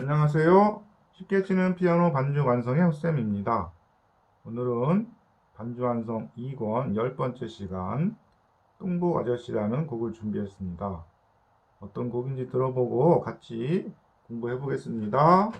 안녕하세요. 쉽게 치는 피아노 반주 완성의 헛쌤입니다. 오늘은 반주 완성 2권 10번째 시간 뚱보 아저씨라는 곡을 준비했습니다. 어떤 곡인지 들어보고 같이 공부해 보겠습니다.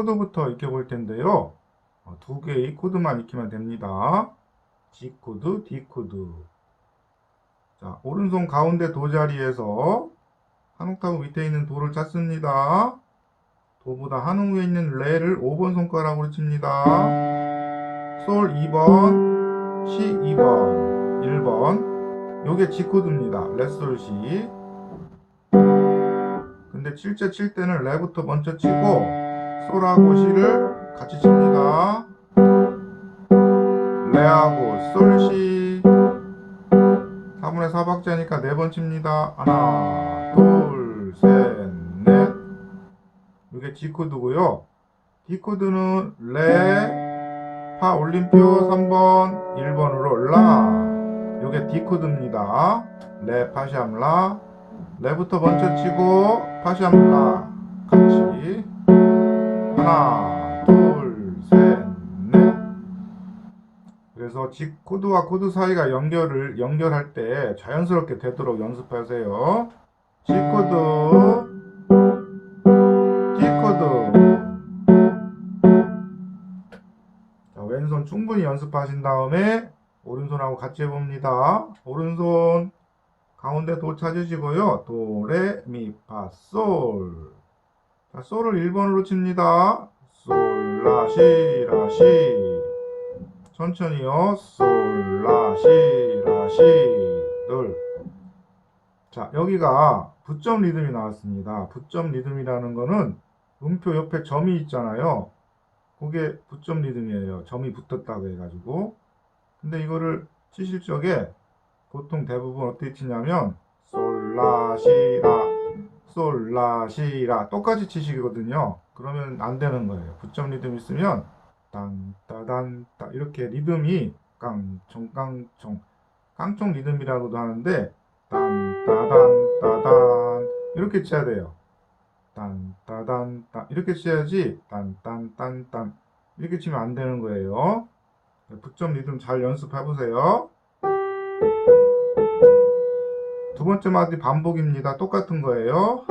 코드부터 익혀볼 텐데요. 어, 두 개의 코드만 익히면 됩니다. G 코드, D 코드. 자, 오른손 가운데 도 자리에서 한 옥타브 밑에 있는 도를 찾습니다. 도보다 한 위에 있는 레를 5번 손가락으로 칩니다. 솔 2번, 시 2번, 1번. 요게 G 코드입니다. 레솔 시. 근데 칠째 칠 때는 레부터 먼저 치고 솔하고 시를 같이 칩니다. 레하고 솔시 4분의 4박자니까 네번 칩니다. 하나, 둘, 셋, 넷. 이게 G 코드고요. D 코드는 레, 파 올림표 3번, 1번으로 라. 이게 D 코드입니다. 레, 파샴라. 레부터 먼저 치고 파샴라 같이 하나 둘 셋 넷 그래서 G 코드와 코드 사이가 연결을 연결할 때 자연스럽게 되도록 연습하세요 G 코드 D 코드 자, 왼손 충분히 연습하신 다음에 오른손하고 같이 해봅니다 오른손 가운데 도 찾으시고요. 도, 레, 미, 파, 솔. 자, 솔을 1번으로 칩니다. 솔, 라, 시, 라, 시. 천천히요. 솔, 라, 시, 라, 시. 둘. 자, 여기가 부점 리듬이 나왔습니다. 부점 리듬이라는 거는 음표 옆에 점이 있잖아요. 그게 부점 리듬이에요. 점이 붙었다고 해가지고. 근데 이거를 치실 적에 보통 대부분 어떻게 치냐면 솔라시라 솔라 시라 똑같이 치시거든요. 그러면 안 되는 거예요. 9점 리듬 있으면 딴따단따 이렇게 리듬이 깡총 깡총 깡총 리듬이라고도 하는데 딴따단따단 이렇게 쳐야 돼요. 딴따단따 이렇게 쳐야지 딴딴딴딴 이렇게 치면 안 되는 거예요. 9점 리듬 잘 연습해 보세요. 두 번째 마디 반복입니다. 똑같은 거예요.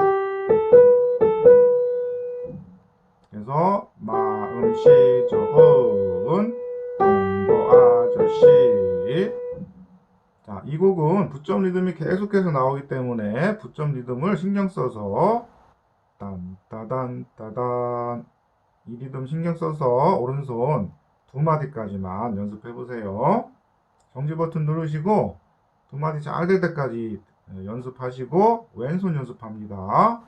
그래서 마음씨 좋은 동거 아저씨 자, 이 곡은 부점 리듬이 계속해서 나오기 때문에 부점 리듬을 신경 써서 딴 따단 따단 이 리듬 신경 써서 오른손 두 마디까지만 연습해 보세요. 정지 버튼 누르시고 두 마디 잘 될 때까지 연습하시고 왼손 연습합니다.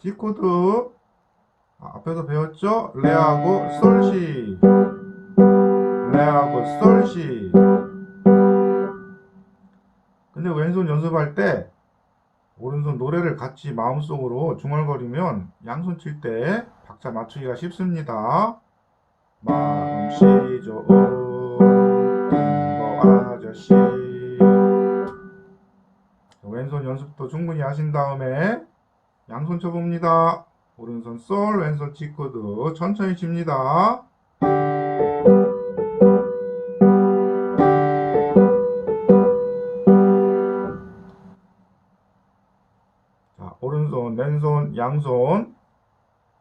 D 코드 아, 앞에서 배웠죠? 레하고 솔시 레하고 솔시 근데 왼손 연습할 때 오른손 노래를 같이 마음속으로 중얼거리면 양손 칠 때 박자 맞추기가 쉽습니다. 마음씨 좋은 둥거 아저씨 왼손 연습도 충분히 하신 다음에 양손 쳐봅니다. 오른손 솔, 왼손 G 코드 천천히 칩니다. 자, 오른손, 왼손, 양손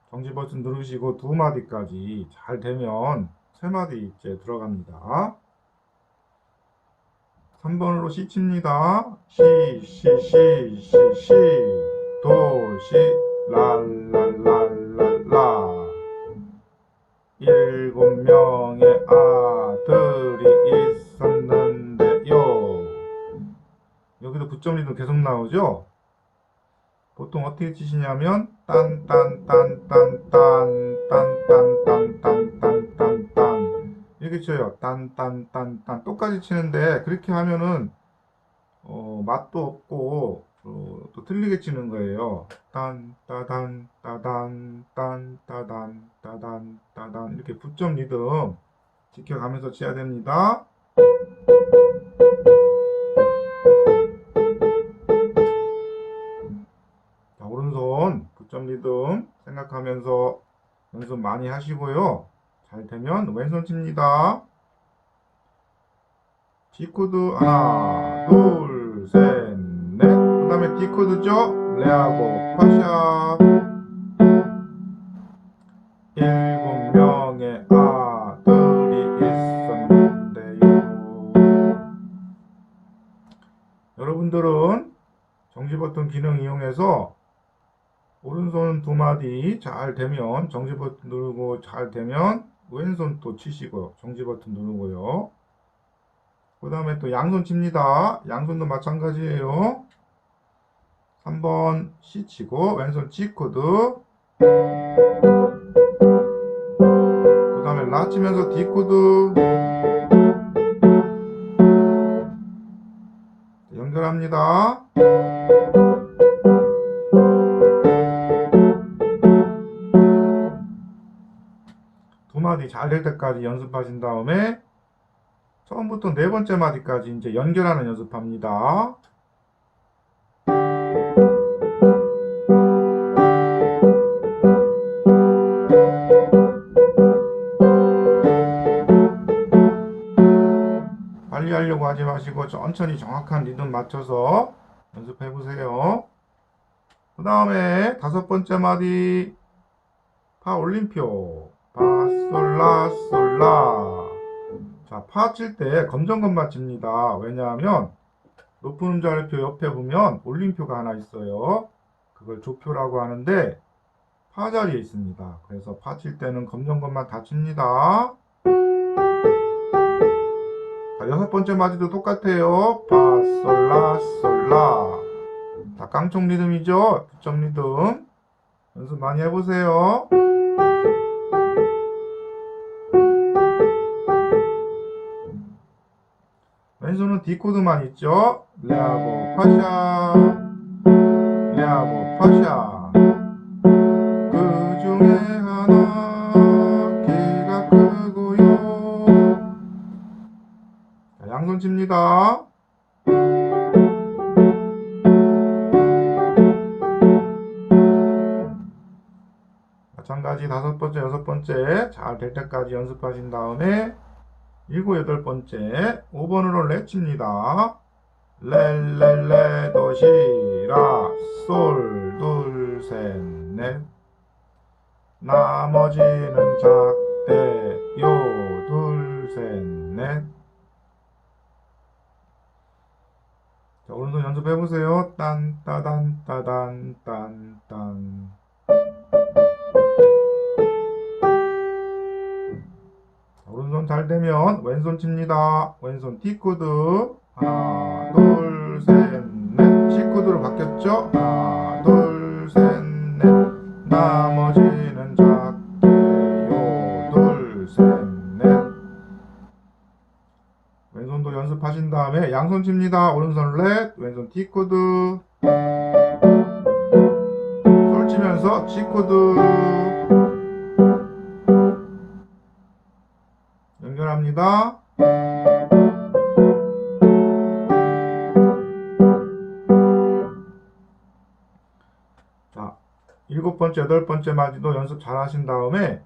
정지 버튼 누르시고 두 마디까지 잘 되면 세 마디 이제 들어갑니다. 3번으로 시 칩니다. 시, 시, 시, 시, 시, 도, 시, 랄랄랄랄라. 일곱 명의 아들이 있었는데요. 여기도 9점 리듬 계속 나오죠? 보통 어떻게 치시냐면 딴딴딴딴딴딴딴딴딴딴딴딴 이렇게 쳐요. 딴 딴 딴 딴 똑같이 치는데 그렇게 하면은 어, 맛도 없고 어, 또 틀리게 치는 거예요. 딴 따단 따단 딴 따단 따단 따단 이렇게 9점 리듬 지켜가면서 쳐야 됩니다. 자, 오른손 9점 리듬 생각하면서 연습 많이 하시고요. 잘 되면 왼손 칩니다. G 코드 하나, 둘, 셋, 넷. 그 다음에 D 코드죠. 레하고 파샵. 일곱 명의 아들이 있었는데요. 여러분들은 정지 버튼 기능 이용해서 오른손 두 마디 잘 되면 정지 버튼 누르고 잘 되면 왼손 또 치시고 정지 버튼 누르고요. 그 다음에 또 양손 칩니다. 양손도 마찬가지예요. 3번 C 치고 왼손 G 코드 그 다음에 라 치면서 D 코드 연결합니다. 두 마디 잘될 때까지 연습하신 다음에 처음부터 네 번째 마디까지 이제 연결하는 연습합니다. 빨리 하려고 하지 마시고 천천히 정확한 리듬 맞춰서 연습해 보세요. 그 다음에 다섯 번째 마디 파 올림표 파솔라 솔라 자, 파 칠 때 검정것만 칩니다. 왜냐하면 높은 음자리표 옆에 보면 올림표가 하나 있어요. 그걸 조표라고 하는데 파 자리에 있습니다. 그래서 파 칠 때는 검정것만 다 칩니다. 자, 여섯 번째 마디도 똑같아요. 파, 솔, 라, 솔, 라. 자, 깡총 리듬이죠? 9점 리듬. 연습 많이 해보세요. 왼손은 D 코드만 있죠? 레하고 파샤, 레하고 파샤. 그 중에 하나 키가 크고요. 자, 양손 칩니다. 마찬가지 다섯 번째, 여섯 번째 잘 될 때까지 연습하신 다음에 일곱, 여덟 번째 5번으로 레 칩니다. 레레레 도시라 솔둘셋넷 나머지는 작대 요 둘셋넷 자, 오른손 연습해 보세요. 딴 따단 따단 딴딴 오른손 잘 되면 왼손 칩니다. 왼손 D 코드 하나 둘셋 넷. C 코드로 바뀌었죠? 하나 둘셋 넷. 나머지는 작대요. 둘셋 넷. 왼손도 연습하신 다음에 양손 칩니다. 오른손 렛 왼손 D 코드 솔 치면서 G 코드 연결합니다. 자, 일곱 번째, 여덟 번째 마디도 연습 잘 하신 다음에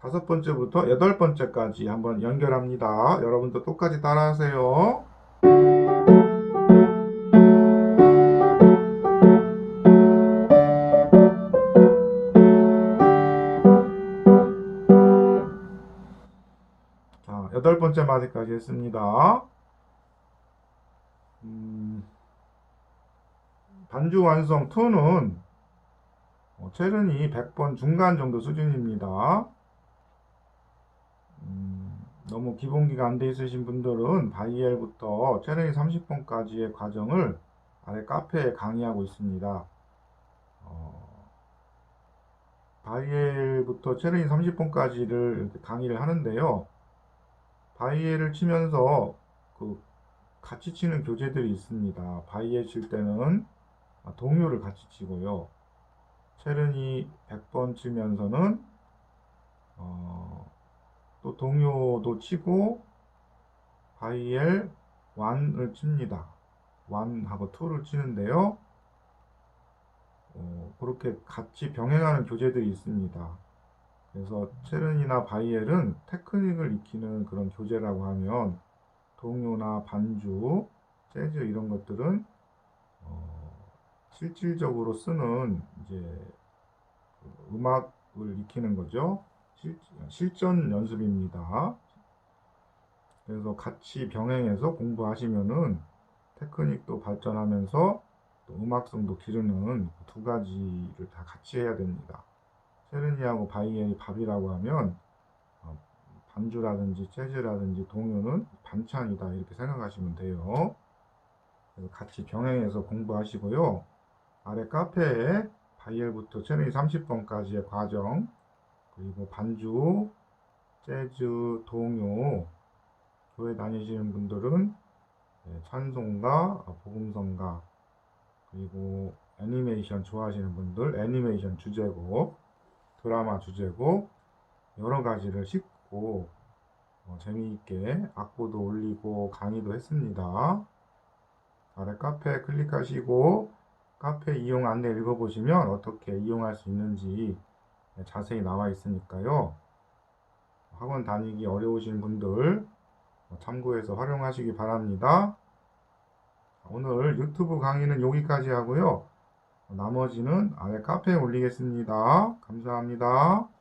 다섯 번째부터 여덟 번째까지 한번 연결합니다. 여러분도 똑같이 따라하세요. 번째 마디까지 했습니다. 음, 반주 완성 2는 어, 체른이 100번 중간 정도 수준입니다. 음, 너무 기본기가 안 돼 있으신 분들은 바이엘부터 체르니 30번까지의 과정을 아래 카페에 강의하고 있습니다. 어, 바이엘부터 체르니 30번까지를 이렇게 강의를 하는데요. 바이엘을 치면서 그 같이 치는 교재들이 있습니다. 바이엘 칠 때는 동요를 같이 치고요. 체르니 100번 치면서는 어, 또 동요도 치고 바이엘 1을 칩니다. 1하고 2를 치는데요. 어, 그렇게 같이 병행하는 교재들이 있습니다. 그래서 체른이나 바이엘은 테크닉을 익히는 그런 교재라고 하면 동요나 반주, 재즈 이런 것들은 어, 실질적으로 쓰는 이제 그 음악을 익히는 거죠. 실, 실전 연습입니다. 그래서 같이 병행해서 공부하시면은 테크닉도 발전하면서 또 음악성도 기르는 두 가지를 다 같이 해야 됩니다. 세르니하고 바이엘이 밥이라고 하면 어, 반주라든지 재즈라든지 동요는 반찬이다 이렇게 생각하시면 돼요. 같이 병행해서 공부하시고요. 아래 카페에 바이엘부터 체르니 30번까지의 과정 그리고 반주, 재즈, 동요 교회 다니시는 분들은 네, 찬송가, 복음성가 그리고 애니메이션 좋아하시는 분들 애니메이션 주제곡 드라마 주제곡 여러 가지를 싣고 어, 재미있게 악보도 올리고 강의도 했습니다. 아래 카페 클릭하시고 카페 이용 안내 읽어보시면 어떻게 이용할 수 있는지 자세히 나와 있으니까요. 학원 다니기 어려우신 분들 참고해서 활용하시기 바랍니다. 오늘 유튜브 강의는 여기까지 하고요. 나머지는 아래 카페에 올리겠습니다. 감사합니다.